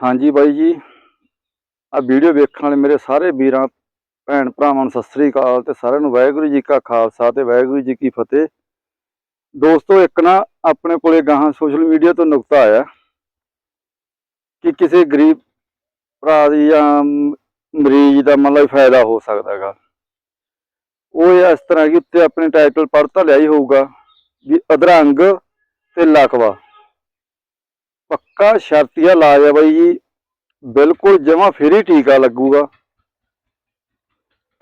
ਹਾਂਜੀ ਬਾਈ ਜੀ ਆ ਵੀਡੀਓ ਵੇਖਣ ਵਾਲੇ ਮੇਰੇ ਸਾਰੇ ਵੀਰਾਂ, ਭੈਣ ਭਰਾਵਾਂ ਨੂੰ ਸਤਿ ਸ੍ਰੀ ਅਕਾਲ ਤੇ ਸਾਰਿਆਂ ਨੂੰ ਵਾਹਿਗੁਰੂ ਜੀ ਕਾ ਖਾਲਸਾ ਤੇ ਵਾਹਿਗੁਰੂ ਜੀ ਕੀ ਫਤਿਹ। ਦੋਸਤੋ, ਇੱਕ ਨਾ ਆਪਣੇ ਕੋਲੇ ਗਾਹਾਂ ਸੋਸ਼ਲ ਮੀਡੀਆ ਤੋਂ ਨੁਕਤਾ ਆਇਆ ਕਿ ਕਿਸੇ ਗਰੀਬ ਭਰਾ ਦੀ ਜਾਂ ਮਰੀਜ਼ ਦਾ ਮਤਲਬ ਫਾਇਦਾ ਹੋ ਸਕਦਾ ਹੈਗਾ। ਉਹ ਇਸ ਤਰ੍ਹਾਂ ਕਿ ਉੱਤੇ ਆਪਣੇ ਟਾਈਟਲ ਪੜ੍ਹ ਤਾਂ ਲਿਆ ਹੀ ਹੋਊਗਾ ਵੀ ਅਧਰੰਗ ਤੇ ਲਕਵਾ ਪੱਕਾ ਸ਼ਰਤੀਆ ਇਲਾਜ ਹੈ ਬਾਈ ਜੀ। ਬਿਲਕੁਲ ਜਮਾ ਫ੍ਰੀ ਟੀਕਾ ਲੱਗੂਗਾ।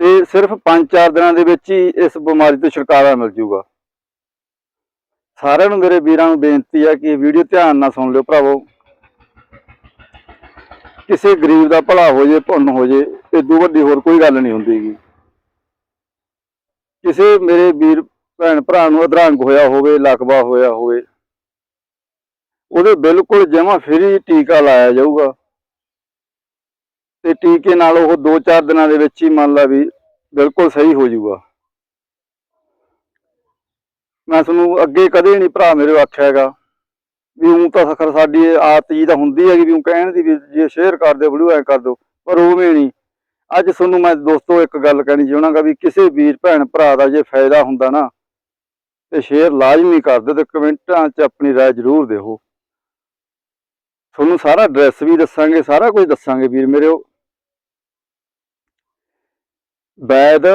ਤੇ ਸਿਰਫ 5-4 ਦਿਨਾਂ ਦੇ ਵਿੱਚ ਹੀ ਇਸ ਬਿਮਾਰੀ ਤੋਂ ਛੁਟਕਾਰਾ ਮਿਲ ਜੂਗਾ। ਸਾਰਿਆਂ ਨੂੰ ਮੇਰੇ ਵੀਰਾਂ ਨੂੰ ਬੇਨਤੀ ਹੈ ਕਿ ਵੀਡੀਓ ਧਿਆਨ ਨਾਲ ਸੁਣ ਲਿਓ ਭਰਾਵੋ। ਕਿਸੇ ਗਰੀਬ ਦਾ ਭਲਾ ਹੋ ਜੇ ਪੁੰਨ ਹੋ ਜੇ ਇਦੋਂ ਵੱਡੀ ਹੋਰ ਕੋਈ ਗੱਲ ਨਹੀਂ ਹੁੰਦੀਗੀ ਕਿਸੇ ਮੇਰੇ ਵੀਰ ਭੈਣ ਭਰਾ ਨੂੰ ਅਧਰੰਗ ਹੋਇਆ ਹੋਵੇ ਲਕਵਾ ਹੋਇਆ ਹੋਵੇ ਉਹਦੇ ਬਿਲਕੁਲ ਜਮਾ ਫ੍ਰੀ ਟੀਕਾ ਲਾਇਆ ਜਾਊਗਾ ਤੇ ਟੀਕੇ ਨਾਲ ਉਹ 2-4 ਦਿਨਾਂ ਦੇ ਵਿੱਚ ਹੀ ਮੰਨ ਲਾ ਵੀ ਬਿਲਕੁਲ ਸਹੀ ਹੋ ਜਾਊਗਾ ਮੈਂ ਤੁਹਾਨੂੰ ਅੱਗੇ ਕਦੇ ਨਹੀਂ ਭਰਾ ਮੇਰੇ ਆਖਿਆ ਹੈਗਾ ਵੀ ਉਹ ਤਾਂ ਸਖਰ ਸਾਡੀ ਇਹ ਆਦਤ ਜੀ ਤਾਂ ਹੁੰਦੀ ਹੈਗੀ ਵੀ ਉਹ ਕਹਿਣ ਦੀ ਵੀ ਜੇ ਸ਼ੇਅਰ ਕਰ ਦਿਓ ਵੀਡੀਓ ਐ ਕਰ ਦਿਓ ਪਰ ਉਵੇਂ ਨਹੀਂ ਅੱਜ ਤੁਹਾਨੂੰ ਮੈਂ ਦੋਸਤੋ ਇੱਕ ਗੱਲ ਕਹਿਣੀ ਚਾਹਣਾਗਾ ਵੀ ਕਿਸੇ ਵੀਰ ਭੈਣ ਭਰਾ ਦਾ ਜੇ ਫਾਇਦਾ ਹੁੰਦਾ ਨਾ ਤੇ ਸ਼ੇਅਰ ਲਾਜ਼ਮੀ ਕਰ ਦਿਓ ਤੇ ਕਮੈਂਟਾਂ 'ਚ ਆਪਣੀ رائے ਜ਼ਰੂਰ ਦਿਓ ਤੁਹਾਨੂੰ ਸਾਰਾ ਐਡਰੈਸ ਵੀ ਦੱਸਾਂਗੇ, ਸਾਰਾ ਕੁਝ ਦੱਸਾਂਗੇ ਵੀਰ ਮੇਰੇ ਵੈਦ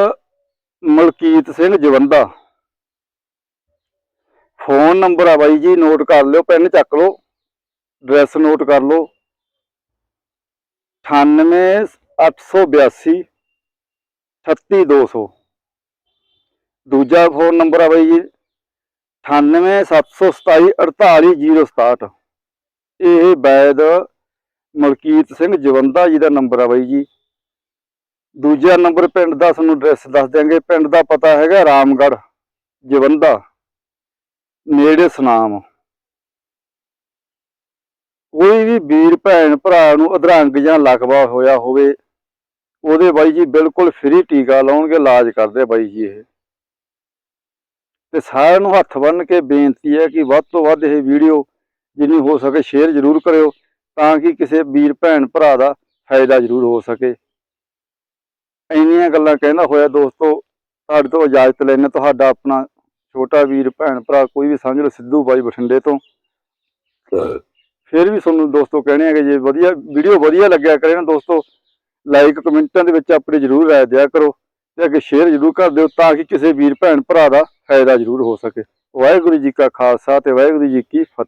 ਮਲਕੀਤ ਸਿੰਘ ਜਵੰਦਾ। ਫੋਨ ਨੰਬਰ ਆ ਬਾਈ ਜੀ ਨੋਟ ਕਰ ਲਿਓ ਪੈਨ ਚੱਕ ਲਓ ਐਡਰੈਸ ਨੋਟ ਕਰ ਲਓ। 98882 36200 ਦੂਜਾ ਫੋਨ ਨੰਬਰ ਆ ਬਾਈ ਜੀ 9877748067 ਇਹ ਵੈਦ ਮਲਕੀਤ ਸਿੰਘ ਜਵੰਦਾ ਜੀ ਦਾ ਨੰਬਰ ਆ ਬਾਈ ਜੀ। ਦੂਜਾ ਨੰਬਰ ਪਿੰਡ ਦਾ ਤੁਹਾਨੂੰ ਐਡਰੈਸ ਦੱਸ ਦਿਆਂਗੇ। ਪਿੰਡ ਦਾ ਪਤਾ ਹੈਗਾ ਰਾਮਗੜ੍ਹ, ਜਵੰਦਾ। ਨੇੜੇ ਸੁਨਾਮ। ਕੋਈ ਵੀ ਵੀਰ, ਭੈਣ, ਭਰਾ ਨੂੰ ਅਧਰੰਗ ਜਾਂ ਲਕਵਾ ਹੋਇਆ ਹੋਵੇ, ਉਹਦੇ ਬਾਈ ਜੀ ਬਿਲਕੁਲ ਫ੍ਰੀ ਟੀਕਾ ਲਾਉਣਗੇ, ਇਲਾਜ ਕਰਦੇ ਬਾਈ ਜੀ ਇਹ। ਤੇ ਸਾਰਿਆਂ ਨੂੰ ਹੱਥ ਬੰਨ੍ਹ ਕੇ ਬੇਨਤੀ ਹੈ ਕਿ ਵੱਧ ਤੋਂ ਵੱਧ ਇਹ ਵੀਡੀਓ ਜਿੰਨੀ ਹੋ ਸਕੇ ਸ਼ੇਅਰ ਜ਼ਰੂਰ ਕਰਿਓ, ਤਾਂ ਕਿ ਕਿਸੇ ਵੀਰ, ਭੈਣ, ਭਰਾ ਦਾ ਫਾਇਦਾ ਜ਼ਰੂਰ ਹੋ ਸਕੇ। ਇੰਨੀਆਂ ਗੱਲਾਂ ਕਹਿੰਦਾ ਹੋਇਆ, ਦੋਸਤੋ, ਤੁਹਾਡੇ ਤੋਂ ਇਜਾਜ਼ਤ ਲੈਣੇ ਤੁਹਾਡਾ ਆਪਣਾ ਛੋਟਾ ਵੀਰ, ਭੈਣ, ਭਰਾ, ਕੋਈ ਵੀ ਸਮਝ ਲਓ, ਸਿੱਧੂ ਬਾਈ ਬਠਿੰਡੇ ਤੋਂ। ਫਿਰ ਵੀ ਤੁਹਾਨੂੰ ਦੋਸਤੋ ਕਹਿਣੇ ਆ ਕਿ ਜੇ ਵਧੀਆ ਵੀਡੀਓ ਵਧੀਆ ਲੱਗਿਆ ਕਰੇ ਨਾ ਦੋਸਤੋ ਲਾਈਕ ਕਮੈਂਟਾਂ ਦੇ ਵਿੱਚ ਆਪਣੀ ਜ਼ਰੂਰ ਰਾਏ ਦਿਆ ਕਰੋ ਤੇ ਅੱਗੇ ਸ਼ੇਅਰ ਜ਼ਰੂਰ ਕਰ ਦਿਓ ਤਾਂ ਕਿ ਕਿਸੇ ਵੀਰ, ਭੈਣ, ਭਰਾ ਦਾ ਫਾਇਦਾ ਜ਼ਰੂਰ ਹੋ ਸਕੇ। ਵਾਹਿਗੁਰੂ ਜੀ ਕਾ ਖਾਲਸਾ ਤੇ ਵਾਹਿਗੁਰੂ ਜੀ ਕੀ ਫਤਿਹ।